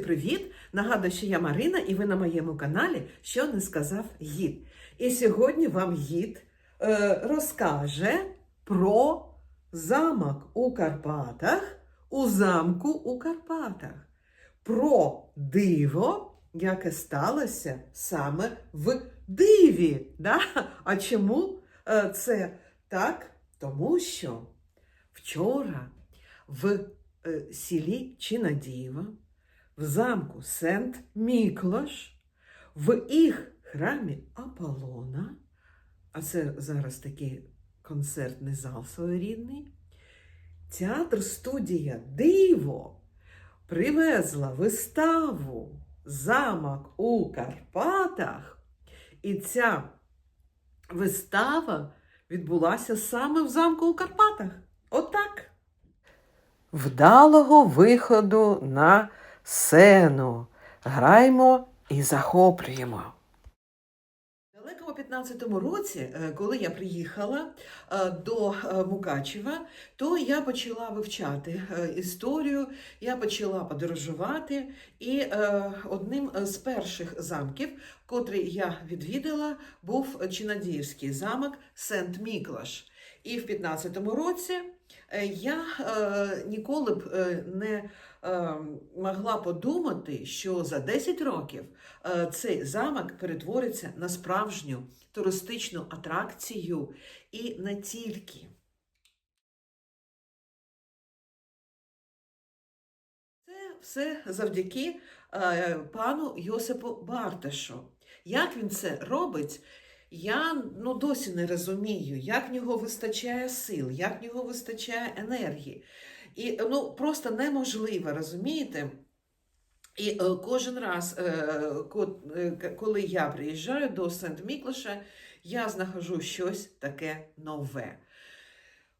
Привіт! Нагадую, що я Марина, і ви на моєму каналі Що не сказав гід. І сьогодні вам гід е, розкаже про замок у Карпатах, у замку у Карпатах, про диво, яке сталося саме в диві. Да? А чому е, це так? Тому що вчора в е, селі Чинадієва в замку Сент Міклош, в їх храмі Аполлона, а це зараз такий концертний зал своєрідний, театр студія Диво привезла виставу Замок у Карпатах, і ця вистава відбулася саме в замку у Карпатах. Отак. Вдалого виходу на сцену. Граймо і захоплюємо. У далекому 15-му році, е, коли я приїхала е, до е, Мукачева, то я почала вивчати історію, я почала подорожувати. І одним з перших замків, котрий я відвідала, був Чинадіївський замок Сент-Міклаш. І в 15-му році я е, ніколи б е, не е, могла подумати, що за 10 років е, цей замок перетвориться на справжню туристичну атракцію і не тільки. Це все завдяки е, пану Йосипу Барташу. Як він це робить? Я ну, досі не розумію, як в нього вистачає сил, як в нього вистачає енергії. І ну, просто неможливо, розумієте? І е, кожен раз, е, е, коли я приїжджаю до Сент-Міклаша, я знаходжу щось таке нове.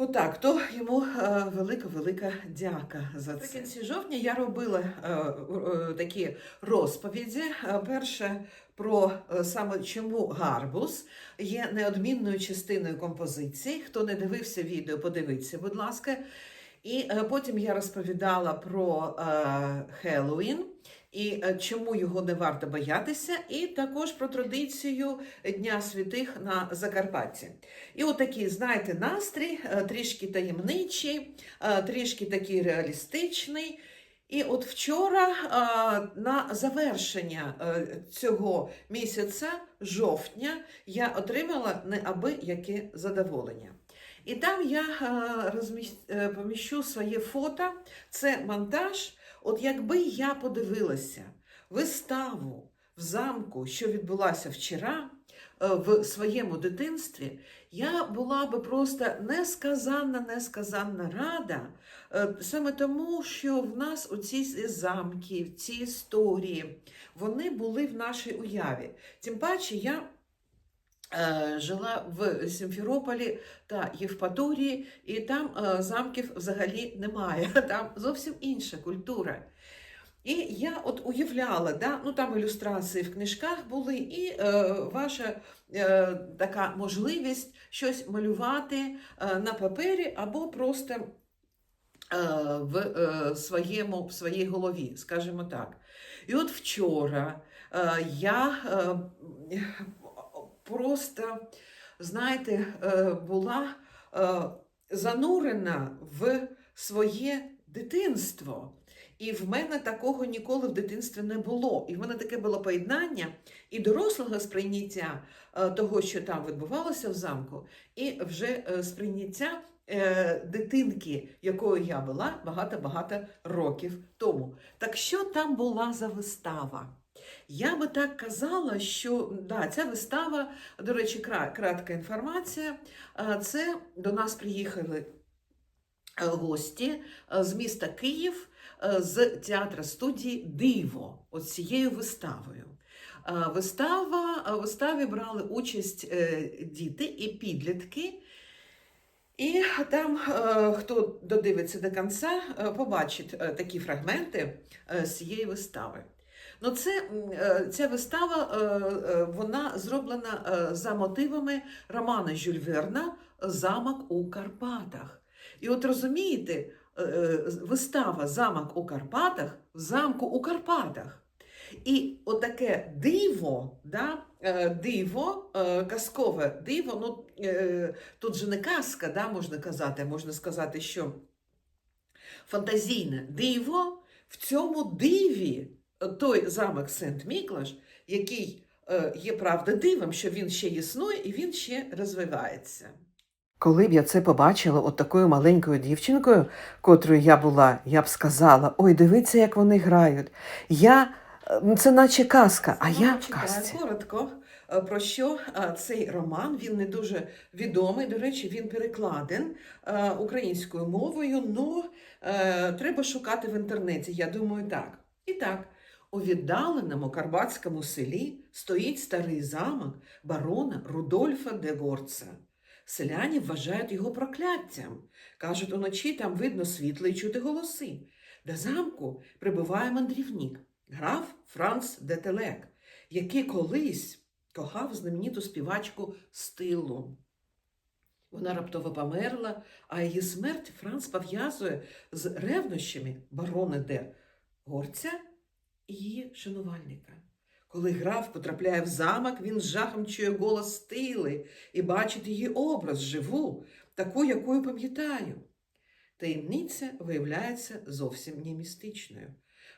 Отак, то йому е, велика-велика дяка за це. Наприкінці жовтня я робила е, е, такі розповіді. Е, Перше про е, саме чому гарбуз є неодмінною частиною композиції. Хто не дивився відео, подивіться, будь ласка. І е, потім я розповідала про е, Хеллоуін і е, чому його не варто боятися, і також про традицію Дня святих на Закарпатті. І отакий, знаєте, настрій, трішки таємничий, трішки такий реалістичний. І от вчора на завершення е, цього місяця, жовтня, я отримала неабияке задоволення. І там я е, е, поміщу своє фото. Це монтаж. От якби я подивилася виставу в замку, що відбулася вчора в своєму дитинстві, я була би просто несказанна, несказанна рада. Е, Саме тому, що в нас оці замки, ці історії, вони були в нашій уяві. Тим паче я е, жила в Сімферополі та Євпаторії, і там е, замків взагалі немає. Там зовсім інша культура. І я от уявляла, да, ну там ілюстрації в книжках були, і е, ваша е, така можливість щось малювати е, на папері або просто е, в, е, своєму, в своїй голові, скажімо так. І от вчора е, я е, просто, знаєте, е, була е, занурена в своє дитинство. І в мене такого ніколи в дитинстві не було. І в мене таке було поєднання і дорослого сприйняття е, того, що там відбувалося в замку, і вже е, сприйняття е, дитинки, якою я була багато-багато років тому. Так що там була за вистава? Я би так казала, що да, ця вистава, до речі, кратка інформація. Це до нас приїхали гості е, з міста Київ е, з театра студії Диво от цією виставою. Е, Вистава, е, виставі брали участь е, діти і підлітки. І там, е, хто додивиться до кінця, е, побачить е, такі фрагменти е, з цієї вистави. Ну, це, е, ця вистава е, е, вона зроблена е, за мотивами романа Жюль Верна Замок у Карпатах. І от розумієте, е, вистава Замок у Карпатах в замку у Карпатах. І отаке диво, да, е, диво, е, казкове диво, ну е, тут же не казка, да, можна казати, можна сказати, що фантазійне диво в цьому диві е, той замок Сент-Міклаш, який е, є правда дивом, що він ще існує і він ще розвивається. Коли б я це побачила от такою маленькою дівчинкою, котрою я була, я б сказала: ой, дивіться, як вони грають. Я це наче казка, а я в казці. коротко. е, Про що е, цей роман? Він не дуже відомий. До речі, він перекладен е, українською мовою. Ну треба шукати в інтернеті. Я думаю, так. І так, у віддаленому карпатському селі стоїть старий замок барона Рудольфа де Горца. Селяні вважають його прокляттям. Кажуть, уночі там видно світло і чути голоси. До замку прибуває мандрівник, граф Франц де Телек, який колись кохав знамениту співачку Стилу. Вона раптово померла, а її смерть Франц пов'язує з ревнощами барона де Горця і її шанувальника. Коли граф потрапляє в замок, він з жахом чує голос Стили і бачить її образ живу, таку, якою пам'ятаю. Таємниця виявляється зовсім не містичною.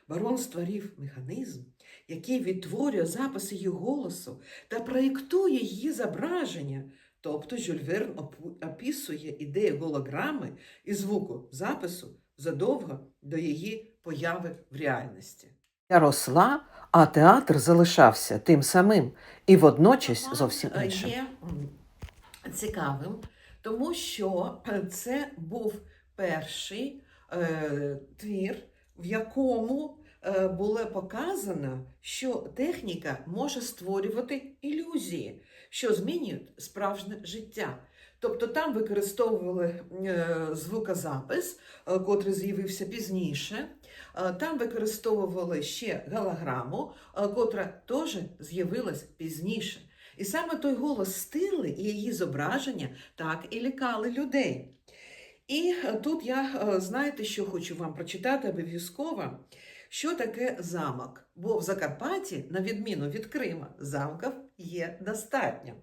Барон створив механізм, який відтворює записи її голосу та проєктує її зображення. Тобто Жюль Верн описує ідею голограми і звуку запису задовго до її появи в реальності. Я росла, а театр залишався тим самим і водночас зовсім е, іншим. Є цікавим, тому що е, це був перший е, твір, в якому е, було показано, що техніка може створювати ілюзії, що змінюють справжнє життя. Тобто там використовували е, звукозапис, е, котрий з'явився пізніше. Е, Там використовували ще голограму, е, котра теж з'явилась пізніше. І саме той голос стили і її зображення так і лякали людей. І е, тут я, знаєте, що хочу вам прочитати обов'язково, що таке замок. Бо в Закарпатті, на відміну від Крима, замків є достатньо.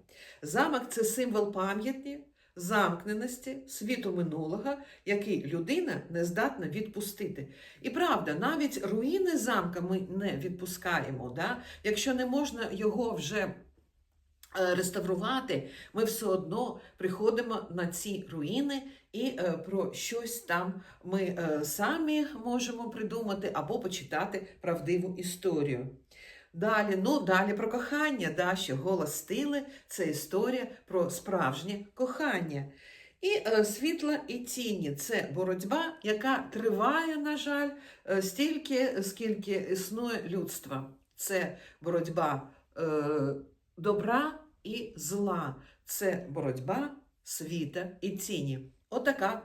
Замок це символ пам'яті, замкненості, світу минулого, який людина не здатна відпустити. І правда, навіть руїни замка ми не відпускаємо. Да? Якщо не можна його вже е, реставрувати, ми все одно приходимо на ці руїни і е, про щось там ми е, самі можемо придумати або почитати правдиву історію. Далі, ну далі про кохання, да, що голос стили це історія про справжнє кохання. І е, світла і тіні це боротьба, яка триває, на жаль, е, стільки, скільки існує людство. Це боротьба е, добра і зла, це боротьба світа і тіні. Отака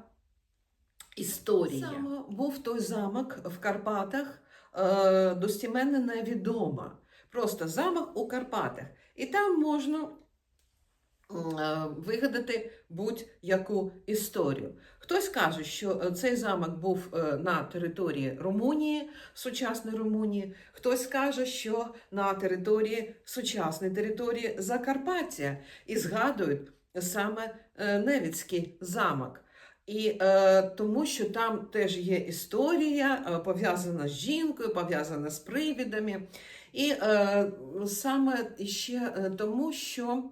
історія. Саме був той замок в Карпатах, е, достіменно невідомо. Просто замок у Карпатах. І там можна е, вигадати будь-яку історію. Хтось каже, що е, цей замок був е, на території Румунії, сучасної Румунії, хтось каже, що на території сучасної території Закарпаття і згадують саме Невіцький замок. І е, тому, що там теж є історія, е, пов'язана з жінкою, пов'язана з привідами. І е, саме ще е, тому, що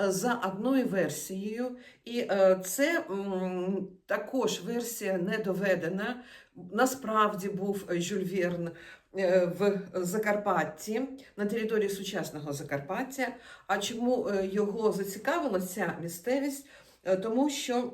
е, за одною версією, і е, це м, також версія не доведена. Насправді був Жюль Верн е, в Закарпатті, на території сучасного Закарпаття. А чому його зацікавила ця місцевість? Тому що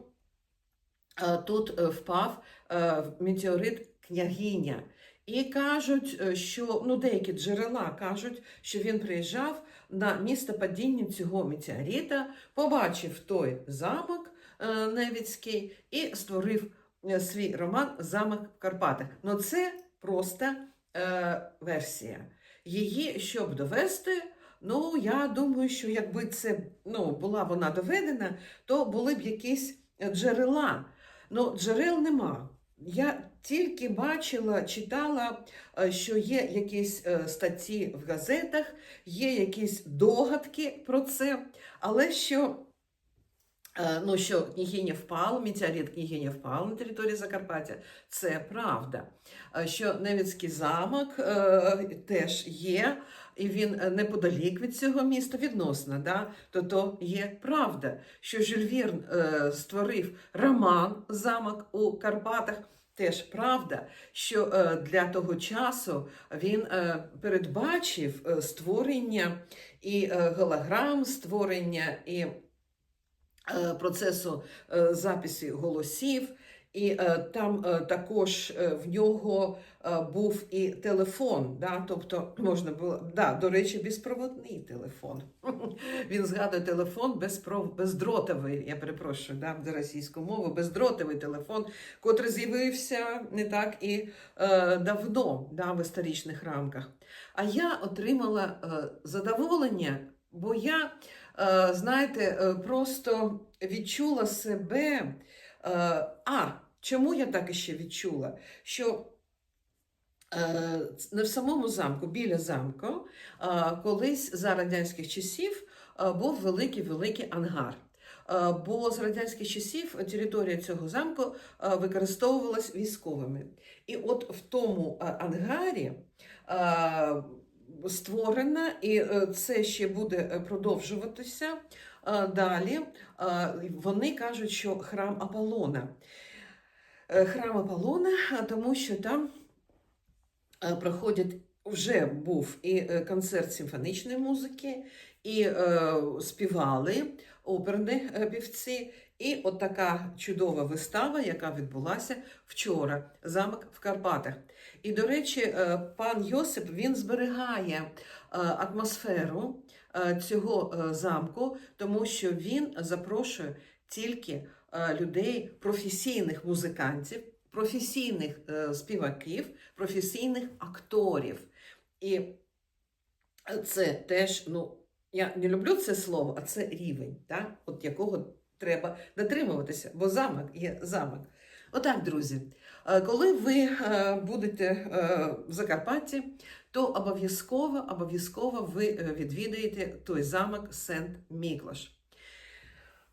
тут е, впав е, метеорит княгиня. І кажуть, е, що ну, деякі джерела кажуть, що він приїжджав на місце падіння цього метеорита, побачив той замок е, Невіцький і створив е, свій роман Замок в Карпатах. Ну це просто е, версія. Її, щоб довести, ну я думаю, що якби це ну, була вона доведена, то були б якісь е, джерела. Ну, джерел нема. Я тільки бачила, читала, е, що є якісь е, статті в газетах, є якісь догадки про це, але що, ну, що княгиня впала, метеорит княгиня впала на території Закарпаття, це правда. Е, Що Невицький замок е, теж є, і він е, неподалік від цього міста відносно, да? то то є правда, що Жюль Вірн е, створив роман Замок у Карпатах. Теж правда, що е, для того часу він е, передбачив е, створення і е, голограм, створення і е, процесу е, записі голосів. І е, там е, також е, в нього е, був і телефон, да? тобто можна було, да, до речі, безпроводний телефон. Він згадує телефон безпров... бездротовий, я перепрошую да, за російську мову, бездротовий телефон, котрий з'явився не так і е, давно да, в історичних рамках. А я отримала е, задоволення, бо я, е, знаєте, е, просто відчула себе. Е, а, чому я так іще відчула? Що е, не в самому замку, біля замку, е, колись за радянських часів е, був великий-великий ангар. Е, Бо з радянських часів територія цього замку е, використовувалась військовими. І от в тому е, ангарі е, створена, і е, це ще буде е, продовжуватися далі. Вони кажуть, що храм Аполлона. Е, Храм Аполлона, тому що там проходять. Вже був і концерт симфонічної музики, і е, співали оперні е, півці, і от така чудова вистава, яка відбулася вчора, замок в Карпатах. І, до речі, е, пан Йосип він зберігає е, атмосферу е, цього е, замку, тому що він запрошує тільки е, людей, професійних музикантів, професійних е, співаків, професійних акторів. І це теж, ну, я не люблю це слово, а це рівень, так? от якого треба дотримуватися, бо замок є замок. Отак, друзі, е, коли ви е, будете е, в Закарпатті, то обов'язково, обов'язково ви відвідаєте той замок Сент-Міклаш.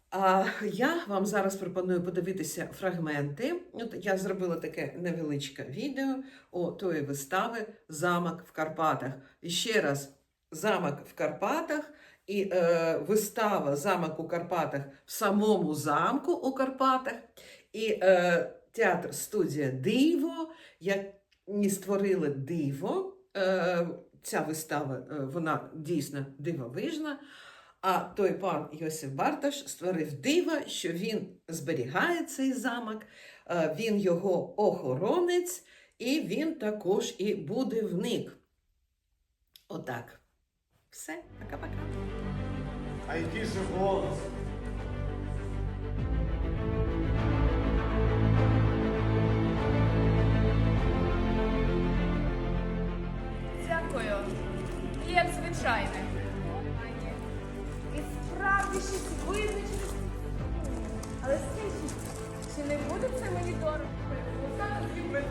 А я вам зараз пропоную подивитися фрагменти. От я зробила таке невеличке відео о тої вистави Замок в Карпатах. І ще раз, замок в Карпатах і е, вистава Замок у Карпатах в самому замку у Карпатах. І е, театр студія Диво, які створили диво. Е, ця вистава е, вона дійсно дивовижна. А той пан Йосиф Барташ створив диво, що він зберігає цей замок, е, він його охоронець, і він також і будівник. Отак. Все, пока-пока. А який же голос? Дякую. Як звичайне. І справді щось визначилось. Але скажіть, чи не буде це мені дорого? Зараз любить.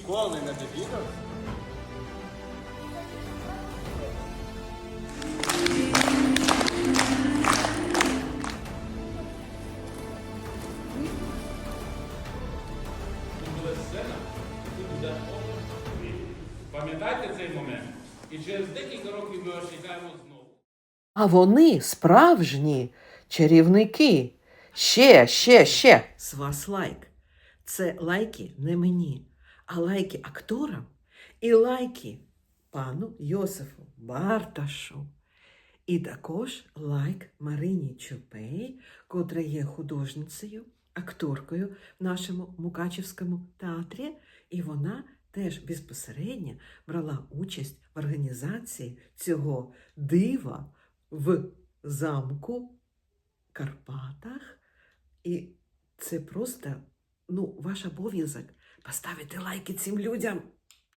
Ніколи не довідав. Пам'ятайте цей момент. І через декілька років ми вас чекаємо знову. А вони справжні чарівники. Ще, ще, ще. З вас лайк. Це лайки не мені, а лайки акторам і лайки пану Йосифу Барташу. І також лайк Марині Чупей, котра є художницею, акторкою в нашому Мукачівському театрі, і вона теж безпосередньо брала участь в організації цього дива в замку Карпатах. І це просто ну, ваш обов'язок поставити лайки цим людям.